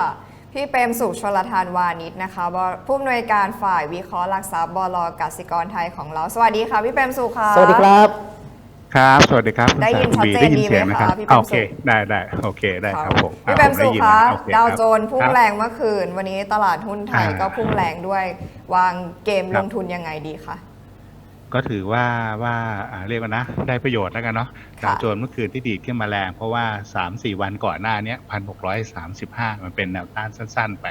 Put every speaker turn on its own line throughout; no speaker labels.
ค่ะพี่เปรมสุขชลทานวานิชนะคะบผู้อำนวยการฝ่ายวิเคราะห์หลักทรัพย์บลกสิกรไทยของเรา สวัสดีค่ะ พี่เปรมสุขค่ะ
สวัสดีครับ
ครับ สวัสดีครับ
ได้ยิน
คุณ
ชัดเจน
ได้ยิน
ดีไหม
เสียงนะครับ
คะพี่เปรม
โอเค
สุข
ได้ได้โอเค ได้ครับผม
พี่เปรมสุข
อ่า
คะ
ผมไยินนโอเค
ดาวโจนส์พุ่ง
ครับ
แรงเมื่อคืน วันนี้ตลาดหุ้นไทย
อ่า
ก็พุ่งแรงด้วย วางเกม
ค
ล
รับ
งทุนยังไงดีคะ
ก็ถือว่าว่าอ่าเรียกว่านะ ได้ประโยชน์แล้วกันเนาะ
ค่ะ
ดาวโจนส์เมื่อคืนที่ดีดขึ้นมาแรง เพราะว่า 3-4 วันก่อนหน้าเนี้พันหกร้อยสามสิบห้ามันเป็นแนวต้านสั้น ๆ ไป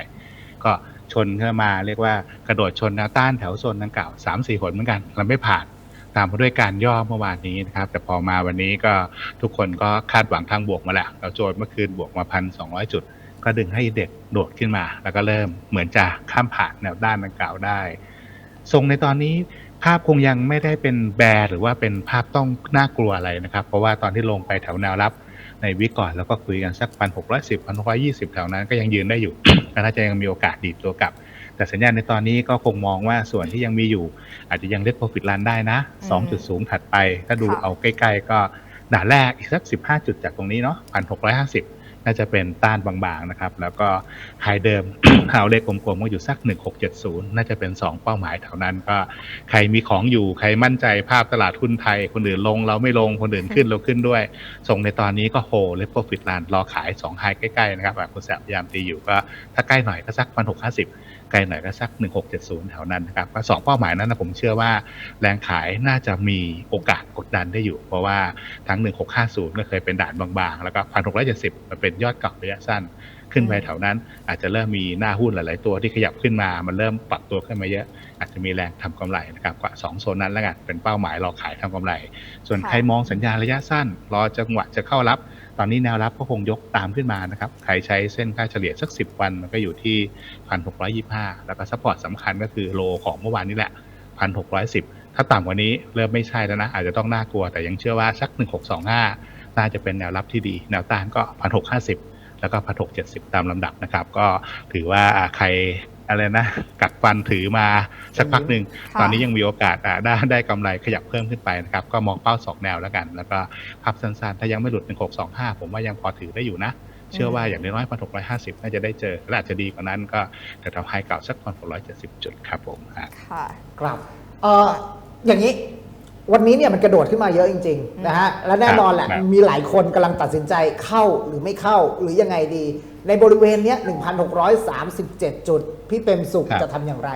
ก็ชนขึ้นมาเรียกว่ากระโดดชนแนวต้านแถวโซนดังกล่าวสามสี่หนเหมือนกันเราไม่ผ่านตามมาด้วยการย่อเมื่อวานนี้นะครับ แต่พอมาวันนี้ก็ทุกคนก็คาดหวังทางบวกมาแหละดาวโจนส์เมื่อคืนบวกมาพันสองร้อยจุด ก็ดึงให้เด็กโดดขึ้นมา แล้วก็เริ่มเหมือนจะข้ามผ่านแนวด้านดังกล่าวได้ทรงในตอนนี้ ภาพคงยังไม่ได้เป็นแบร์หรือว่าเป็นภาพต้องน่ากลัวอะไรนะครับ เพราะว่าตอนที่ลงไปแถวแนวรับในวิกก่อนแล้วก็คุยกันสักพันหกร้อยสิบพันหกร้อยี่สิบแถวนั้นก็ยังยืนได้อยู่ก็น่าจะยังมีโอกาสดีดตัวกลับ แต่สัญญาณในตอนนี้ก็คงมองว่าส่วนที่ยังมีอยู่ อาจจะยังเล็ก profit run ได้นะ
อืม
สองจุดสูงถัดไป ถ้าดู
ค่ะ
เอาใกล้ ๆ ก็ด่านแรกอีกสักสิบห้าจุดจากตรงนี้เนาะพันหกร้อยห้าสิบ น่าจะเป็นต้านบางๆนะครับ แล้วก็ไฮเดิมเอาเลขกลมๆก็อยู่สัก 1670 น่าจะเป็น 2 เป้าหมายแถวนั้นก็ใครมีของอยู่ใครมั่นใจภาพตลาดหุ้นไทย คนอื่นลงเราไม่ลงคนอื่นขึ้นเราขึ้นด้วย ส่งในตอนนี้ก็โฮเลฟโปรฟิตลานรอขาย2ไฮใกล้ๆนะครับคุณแสบพยายามตีอยู่ก็ถ้าใกล้หน่อยก็สักพันหกห้าสิบ ไกลหน่อยก็สัก 1670 แถวนั้นนะครับก็สองเป้าหมายนั้นนะผมเชื่อว่าแรงขายน่าจะมีโอกาสกดดันได้อยู่ เพราะว่าทั้ง 1650 ก็เคยเป็นด่านบางๆ แล้วก็ 1670 มันเป็นยอดเก่าระยะสั้นขึ้นไปแถวนั้น อาจจะเริ่มมีหน้าหุ้นหลาย ๆ ตัวที่ขยับขึ้นมา มันเริ่มปรับตัวขึ้นมาเยอะ อาจจะมีแรงทำกำไรนะครับก็สองโซนนั้นแล้วกันเป็นเป้าหมายรอขายทำกำไร ส่วนใครมองสัญญาณระยะสั้น รอจังหวะจะเข้ารับ ตอนนี้แนวรับก็คงยกตามขึ้นมานะครับ ใครใช้เส้นค่าเฉลี่ยสัก 10 วันมันก็อยู่ที่ 1,625 แล้วก็ซัพพอร์ตสำคัญก็คือโลของเมื่อวานนี้แหละ 1,610 ถ้าต่ำกว่านี้เริ่มไม่ใช่แล้วนะ อาจจะต้องน่ากลัวแต่ยังเชื่อว่าสัก 1625 น่าจะเป็นแนวรับที่ดี แนวต้านก็ 1,650 แล้วก็ 1,670 ตามลำดับนะครับ ก็ถือว่าอ่าใคร อะไรนะกัดฟันถือมาสักพักหนึ่ง
ค่ะ
ตอนนี้ยังมีโอกาสอ่าได้ได้กำไรขยับเพิ่มขึ้นไปนะครับก็มองเป้าสองแนวแล้วกัน แล้วก็ภาพสั้นๆ ถ้ายังไม่หลุด 1625 ผมว่ายังพอถือได้อยู่นะ เชื่อว่าอย่างน้อยๆ1,650น่าจะได้เจอและอาจจะดีกว่านั้นก็แถวๆไฮเก่าสัก1,670จุดครับผมอะ
ค่ะ
ครับเอ่ออย่างนี้ วันนี้เนี่ยมันกระโดดขึ้นมาเยอะจริงๆนะฮะและแน่นอนแหละ
ครับ
มีหลายคนกำลังตัดสินใจเข้าหรือไม่เข้าหรือยังไงดี ในบริเวณเนี้ย1,637 จุด พี่เปรมสุข
ครับ
จะทำอย่างไร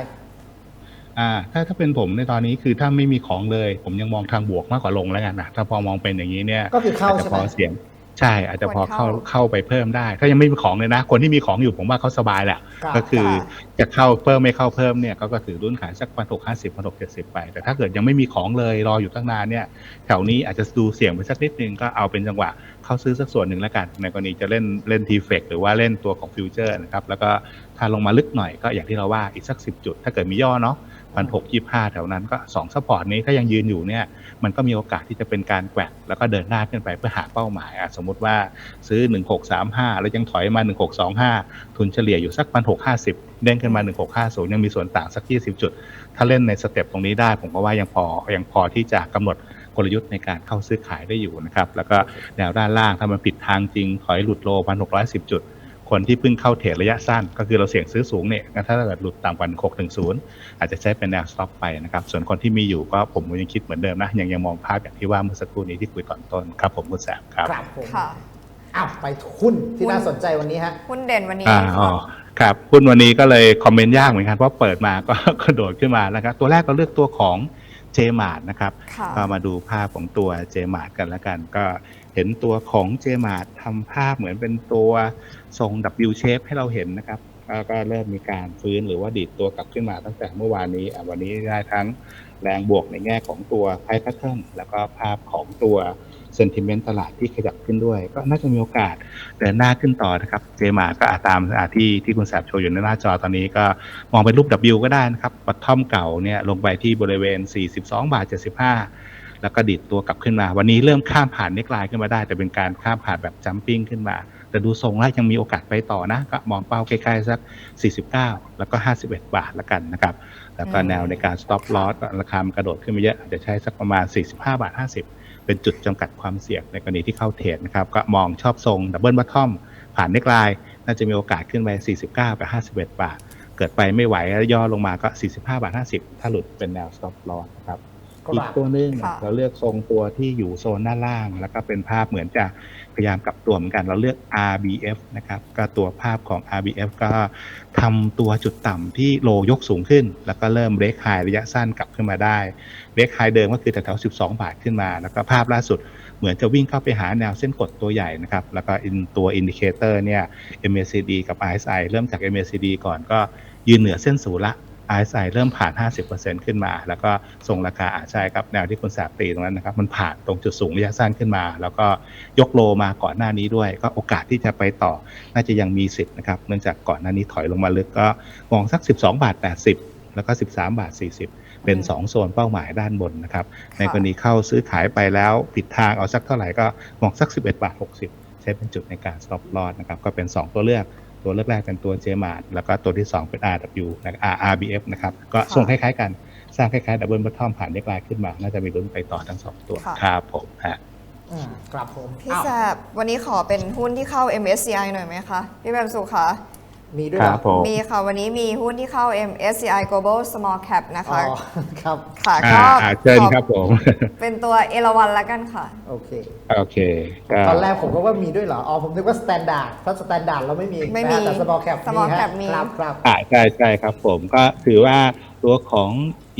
อ่าถ้าถ้าเป็นผมในตอนนี้คือถ้าไม่มีของเลย ผมยังมองทางบวกมากกว่าลงแล้วกันนะถ้าพอมองเป็นอย่างนี้เนี่ย
ก็คือเข้า
จจะ
ใช่ไห
พ
ม
อเสียง ใช่อาจจะพอ
ควรเข้า
เข้าเข้าไปเพิ่มได้ ถ้ายังไม่มีของเลยนะ คนที่มีของอยู่ผมว่าเขาสบายแหละ
ครับ
ก็คือ
ค่ะ
จะเข้าเพิ่มไม่เข้าเพิ่มเนี่ยก็ก็ถือรุ่นขายสักพันหกห้าสิบพันหกเจ็ดสิบไป แต่ถ้าเกิดยังไม่มีของเลยรออยู่ตั้งนานเนี่ยแถวนี้อาจจะดูเสี่ยงไปสักนิดนึงก็เอาเป็นจังหวะเข้าซื้อสักส่วนหนึ่งแล้วกัน ในกรณีจะเล่นเล่นทีเฟกหรือว่าเล่นตัวของฟิวเจอร์นะครับแล้วก็ถ้าลงมาลึกหน่อยก็อย่างที่เราว่าอีกสักสิบจุด ถ้าเกิดมีย่อเนาะ พันหกยี่ห้าแถวนั้นก็สองซัพพอร์ตนี้ถ้ายังยืนอยู่เนี่ยมันก็มีโอกาสที่จะเป็นการแกว่งแล้วก็เดินหน้าขึ้นไปเพื่อหาเป้าหมายอะสมมุติว่าซื้อ 1635 แล้วยังถอยมา 1625 ทุนเฉลี่ยอยู่สักพันหกห้าสิบเด้งขึ้นมา 1650 ยังมีส่วนต่างสัก 20 จุด ถ้าเล่นในสเต็ปตรงนี้ได้ ผมก็ว่ายังพอยังพอที่จะกำหนดกลยุทธ์ในการเข้าซื้อขายได้อยู่นะครับแล้วก็แนวด้านล่างถ้ามันผิดทางจริงถอยหลุดโลพันหกร้อยสิบจุด คนที่เพิ่งเข้าเทรดระยะสั้น ก็คือเราเสี่ยงซื้อสูงเนี่ยงั้นถ้าเกิดหลุดต่ำกว่า610 อาจจะใช้เป็นแนวสต็อปไปนะครับ ส่วนคนที่มีอยู่ก็ผมก็ยังคิดเหมือนเดิมนะ ยังยังมองภาพอย่างที่ว่าเมื่อสักครู่นี้ที่คุยตอนต้นครับผมคุณแสบครับ
ครับผม
ค่ะ
อ้าวไปหุ้นที่
หุ้น
น่าสนใจวันนี้ฮะ
หุ้นเด่นวันนี้
อ่าอ๋อครับหุ้นวันนี้ก็เลยคอมเมนต์ยากเหมือนกันเพราะเปิดมาก็กระโดดขึ้นมาแล้วครับตัวแรกก็เลือกตัวของ เจมาร์นะครับ
ค่ะ
ก็มาดูภาพของตัวเจมาร์กันแล้วกัน ก็เห็นตัวของเจมาร์ทำภาพเหมือนเป็นตัวทรง W shape ให้เราเห็นนะครับแล้วก็เริ่มมีการฟื้นหรือว่าดีดตัวกลับขึ้นมาตั้งแต่เมื่อวานนี้อะวันนี้ได้ทั้งแรงบวกในแง่ของตัวไพ p พั t เทิร์นแล้วก็ภาพของตัว เซนติเมนต์ตลาดที่ขยับขึ้นด้วย ก็น่าจะมีโอกาสเดินหน้าขึ้นต่อนะครับ เจมาก็อาจตามที่ที่คุณแสบโชว์อยู่ในหน้าจอตอนนี้ก็มองเป็นรูป W ก็ได้นะครับบัตทอมเก่าเนี่ยลงไปที่บริเวณ 42 บาท 75 แล้วก็ดิดตัวกลับขึ้นมา วันนี้เริ่มข้ามผ่านเน็กไลน์ขึ้นมาได้ แต่เป็นการข้ามผ่านแบบจัมปิ้งขึ้นมา แต่ดูทรงแล้วยังมีโอกาสไปต่อนะ ก็มองเป้าใกล้ๆสัก 49 แล้วก็ 51 บาทละกันนะครับแล้วก็แนวในการ stop loss ราคามันกระโดดขึ้นมาเยอะอาจจะใช้สักประมาณ 45 บาท 50 เป็นจุดจำกัดความเสี่ยงในกรณีที่เข้าเทรดนะครับก็มองชอบทรงดับเบิลบัตทอมผ่านเน็กไลน์น่าจะมีโอกาสขึ้นไป 49 กับ 51 บาท เกิดไปไม่ไหวแล้วย่อลงมาก็ 45 บาท 50 ถ้าหลุดเป็นแนว stop loss นะครับ อี
ห
ก
ลัก
ตัวหนึง
ค่ะ
เราเลือกทรงตัวที่อยู่โซนด้านล่าง แล้วก็เป็นภาพเหมือนจะพยายามกลับตัวเหมือนกัน เราเลือก RBF นะครับก็ตัวภาพของ RBF ก็ทำตัวจุดต่ำที่โลยกสูงขึ้น แล้วก็เริ่มเบรกไฮระยะสั้นกลับขึ้นมาได้เบรกไฮเดิมก็คือแถวๆ12 บาทขึ้นมา แล้วก็ภาพล่าสุดเหมือนจะวิ่งเข้าไปหาแนวเส้นกดตัวใหญ่นะครับ แล้วก็อินตัวอินดิเคเตอร์เนี่ย MACD กับ RSI เริ่มจาก MACD ก่อนก็ยืนเหนือเส้นศูนย์ละ RSI เริ่มผ่าน 50%ขึ้นมา แล้วก็ส่งราคาอาใช่ครับแนวที่คุณแสบตีตรงนั้นนะครับมันผ่านตรงจุดสูงระยะสั้นขึ้นมา แล้วก็ยกโลมาก่อนหน้านี้ด้วย ก็โอกาสที่จะไปต่อ น่าจะยังมีสิทธิ์นะครับเนื่องจากก่อนหน้านี้ถอยลงมาลึกก็มองสัก 12 บาท 80 แล้วก็ 13 บาท 40 เป็น 2 โซนเป้าหมายด้านบนนะครับในกรณีเข้าซื้อขายไปแล้วผิดทางเอาสักเท่าไหร่ก็มองสัก 11 บาท 60 ใช้เป็นจุดในการ stop loss นะครับก็เป็น 2 ตัวเลือก ตัวเลือกแรกเป็นตัว JMart แล้วก็ตัวที่ 2 เป็น RW นะครับ RBF นะครับ ก็ส่งคล้ายๆ กันสร้างคล้ายๆดับเบิลบัตทอมผ่านเน็กไลน์ขึ้นมา น่าจะมีลุ้นไปต่อทั้งสองตัว
ค่ะ
ครับผมฮะ
อืมครับผม
พี่
อ้าว
แซบวันนี้ขอเป็นหุ้นที่เข้า MSCI หน่อยไหมคะ พี่แบมสุขคะ
มีด้วย
ค
เหร
รั
อบ
ผม
มีค่ะ วันนี้มีหุ้นที่เข้า MSCI Global Small Cap นะ
อ๋อ
คะ
ครับ
ค่ะ
อ่า
ก็
อ่าเชิญครับผม
เป็นตัวเอราวันละกันค่ะ
โอเค
โอเคก็
ตอนแรกผมก็ว่ามีด้วยเหรอ อ๋อ ผมนึกว่าสแตนดาร์ดถ้าสแตนดาร์ดเราไม่มี
ไม่มี
นะแต่ small cap
small
มีฮะ
cap มี
ครับครับ
อ่าใช่ใช่ครับผมก็ถือว่าตัวของ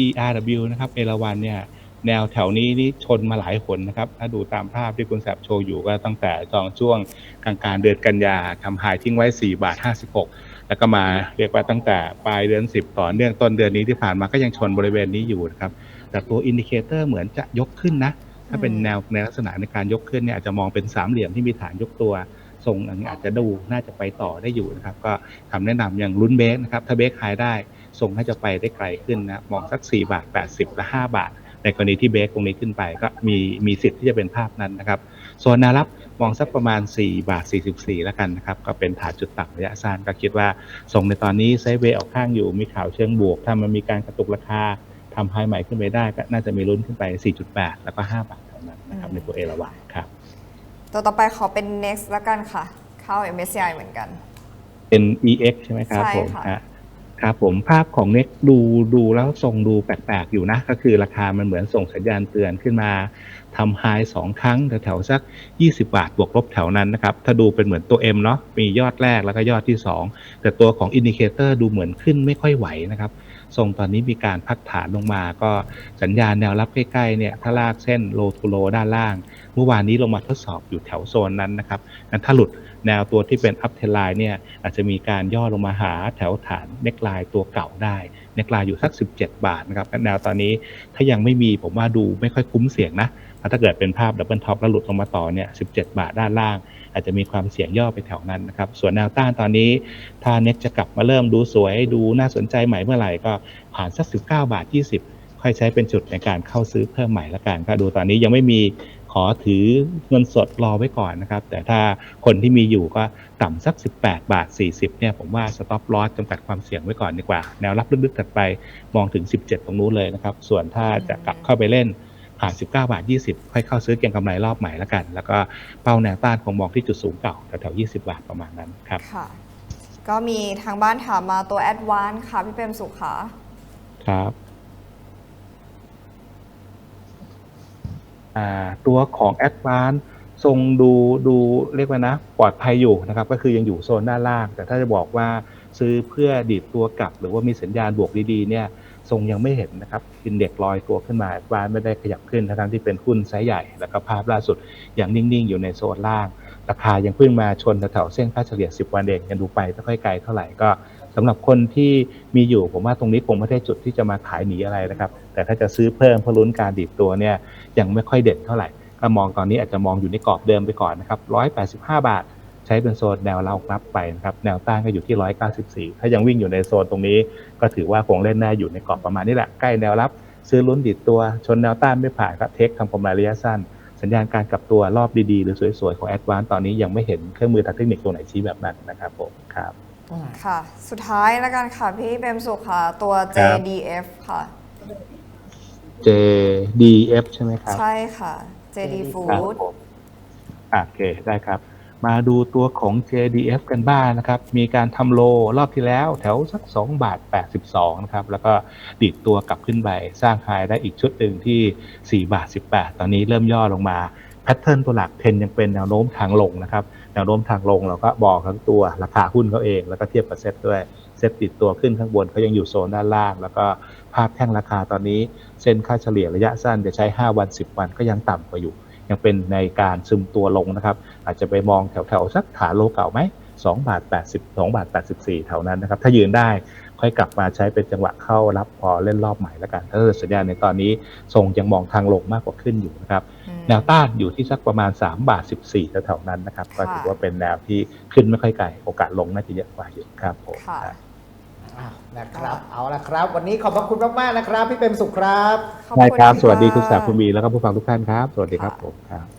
ERW นะครับเอราวันเนี่ย แนวแถวนี้นี่ชนมาหลายหนนะครับ ถ้าดูตามภาพที่คุณแสบโชว์อยู่ก็ตั้งแต่จองช่วงกลางการเดือนกันยาทำหายทิ้งไว้ 4 บาท 56 แล้วก็มาเรียกว่าตั้งแต่ปลายเดือน 10 ต่อเนื่องต้นเดือนนี้ที่ผ่านมาก็ยังชนบริเวณนี้อยู่นะครับ แต่ตัวอินดิเคเตอร์เหมือนจะยกขึ้นนะ ถ้าเป็นแนวในลักษณะในการยกขึ้นเนี่ยอาจจะมองเป็นสามเหลี่ยมที่มีฐานยกตัวทรงอันนี้อาจจะดูน่าจะไปต่อได้อยู่นะครับ ก็คำแนะนำอย่างลุ้นเบรกนะครับ ถ้าเบรกไฮได้ทรงน่าจะไปได้ไกลขึ้นนะ มองสัก 4 บาท 80 และ 5 บาท ในกรณีที่เบรกตรงนี้ขึ้นไปก็มีมีสิทธิ์ที่จะเป็นภาพนั้นนะครับส่วนแนวรับมองสักประมาณ 4 บาท 44 แล้วกันนะครับ ก็เป็นฐานจุดต่ำระยะสั้นก็คิดว่าทรงในตอนนี้ไซด์เวย์ออกข้างอยู่มีข่าวเชิงบวก ถ้ามันมีการกระตุกราคาทำไฮใหม่ขึ้นไปได้ก็น่าจะมีลุ้นขึ้นไป 4.8 แล้วก็ 5 บาทเท่านั้นนะครับในตัวเอราวันครับ
ตัวต่อไปขอเป็น next ละกันค่ะ เข้า MSCI เหมือนกัน
เป็น EX ใช่ไหมครับ
ใช่
ผม
ค่ะ
ฮะ ครับผมภาพของเน็กดูดูแล้วทรงดูแปลกๆอยู่นะ ก็คือราคามันเหมือนส่งสัญญาณเตือนขึ้นมาทำไฮสองครั้งแถวๆสัก 20 บาทบวกลบแถวนั้นนะครับ ถ้าดูเป็นเหมือนตัว M เนาะมียอดแรกแล้วก็ยอดที่ 2 แต่ตัวของอินดิเคเตอร์ดูเหมือนขึ้นไม่ค่อยไหวนะครับ ทรงตอนนี้มีการพักฐานลงมา ก็สัญญาณแนวรับใกล้ๆเนี่ยถ้าลากเส้นโลทูโลด้านล่าง เมื่อวานนี้ลงมาทดสอบอยู่แถวโซนนั้นนะครับงั้นถ้าหลุดแนวตัวที่เป็นอัพเทไลน์เนี่ยอาจจะมีการย่อลงมาหาแถวฐานเน็กไลน์ตัวเก่าได้เน็กไลน์อยู่สัก 17 บาทนะครับแนวตอนนี้ถ้ายังไม่มีผมว่าดูไม่ค่อยคุ้มเสี่ยงนะ ถ้าเกิดเป็นภาพดับเบิลท็อปแล้วหลุดลงมาต่อเนี่ย 17 บาทด้านล่าง อาจจะมีความเสี่ยงย่อไปแถวนั้นนะครับ ส่วนแนวต้านตอนนี้ ถ้าเน็กจะกลับมาเริ่มดูสวยดูน่าสนใจใหม่เมื่อไหร่ก็ผ่านสัก 19 บาท 20 ค่อยใช้เป็นจุดในการเข้าซื้อเพิ่มใหม่ละกันก็ดูตอนนี้ยังไม่มีขอถือเงินสดรอไว้ก่อนนะครับ แต่ถ้าคนที่มีอยู่ก็ต่ำสัก 18 บาท 40 เนี่ย ผมว่าสต็อปลอสจำกัดความเสี่ยงไว้ก่อนดีกว่า แนวรับลึกๆถัดไปมองถึง 17 ตรงนู้นเลยนะครับ ส่วนถ้าจะกลับเข้าไปเล่น ผ่าน 19 บาท 20 ค่อยเข้าซื้อเก็งกำไรรอบใหม่ละกัน แล้วก็เป้าแนวต้านคงมองที่จุดสูงเก่าแถวๆ20 บาทประมาณนั้นครับ
ค่ะก็มีทางบ้านถามมาตัว Advance ค่ะ พี่เปรมสุขค่ะ
ครับอ่าตัวของ a d v a n c e ทรงดูดูเรียกว่านะ ปลอดภัยอยู่นะครับ ก็คือยังอยู่โซนด้านล่าง แต่ถ้าจะบอกว่าซื้อเพื่อดีดตัวกลับ หรือว่ามีสัญญาณบวกดีๆเนี่ย ทรงยังไม่เห็นนะครับอินเด็กลอยตัวขึ้นมา a d v a n c e ไม่ได้ขยับขึ้นทั้งที่เป็นหุ้นไซส์ใหญ่ แล้วก็ภาพล่าสุดอยังนิ่งๆ อยู่ในโซนล่าง ราคายังเพิ่งมาชนแถวๆเส้นค่าเฉลี่ย 10 วันเองยังดูไปไม่ค่อยไกลเท่าไหร่ก็สำหรับคนที่มีอยู่ผมว่าตรงนี้คงไม่ได้จุดที่จะมาขายหนีอะไรนะครับ แต่ถ้าจะซื้อเพิ่มเพื่อลุ้นการดีดตัวเนี่ยยังไม่ค่อยเด่นเท่าไหร่ ก็มองตอนนี้อาจจะมองอยู่ในกรอบเดิมไปก่อนนะครับ185 บาท ใช้เป็นโซนแนวเรารับไปนะครับแนวต้านก็อยู่ที่ 194 ถ้ายังวิ่งอยู่ในโซนตรงนี้ ก็ถือว่าคงเล่นแน่อยู่ในกรอบประมาณนี้แหละใกล้แนวรับ ซื้อลุ้นดีดตัวชนแนวต้านไม่ผ่านก็เทคทำกำไรระยะสั้น สัญญาณการกลับตัวรอบดีๆ หรือสวยๆ ของแอดวานตอนนี้ยังไม่เห็นเครื่องมือทางเทคนิคตัวไหนชี้แบบนั้นนะครับผมครับ
อืม
ค่ะ สุดท้ายแล้วกันค่ะพี่เปรมสุขค่ะตัว
ครับ
JDF ค่ะ
JDF ใช่ไหมครับ
ใช่ค่ะ JD
ครับ
Food
ผมอะโอเค ได้ครับ มาดูตัวของ JDF กันบ้างนะครับ มีการทำโลรอบที่แล้วแถวสัก 2 บาท 82 นะครับ แล้วก็ดีดตัวกลับขึ้นไป สร้างไฮได้อีกชุดหนึ่งที่ 4 บาท 18 ตอนนี้เริ่มย่อลงมา แพทเทิร์นตัวหลักเทนยังเป็นแนวโน้มทางลงนะครับ แนวโน้มทางลงเราก็บอกทั้งตัวราคาหุ้นเขาเอง แล้วก็เทียบกับเซ็ตด้วย เซ็ตติดตัวขึ้นข้างบนเขายังอยู่โซนด้านล่าง แล้วก็ภาพแท่งราคาตอนนี้ เส้นค่าเฉลี่ยระยะสั้นจะใช้ 5 วัน 10 วันก็ยังต่ำกว่าอยู่ ยังเป็นในการซึมตัวลงนะครับ อาจจะไปมองแถวๆสักฐานโลเก่าไหม2บาท80 2บาท84แถวนั้นนะครับ ถ้ายืนได้ค่อยกลับมาใช้เป็นจังหวะเข้ารับพอเล่นรอบใหม่แล้วกันถ้าเกิดสัญญาณในตอนนี้ทรงยังมองทางลงมากกว่าขึ้นอยู่นะครับ
อืม
แนวต้านอยู่ที่สักประมาณ 3 บาท 14แถวๆนั้นนะครับ ก็
ค่ะ
ถือว่าเป็นแนวที่ขึ้นไม่ค่อยไกลโอกาสลงน่าจะเยอะกว่าอยู่ครับผม
ค่ะ
อ้าวนะครับ เอาละครับ วันนี้ขอบพระคุณมากๆนะครับ พี่เปรมสุขครับ
ขอบ
ได้
ณ
ครับ สวัสดีะคุณสาคุณบีแล้วก็ผู้ฟังทุกท่านครับ สวัสดีครับผมครับ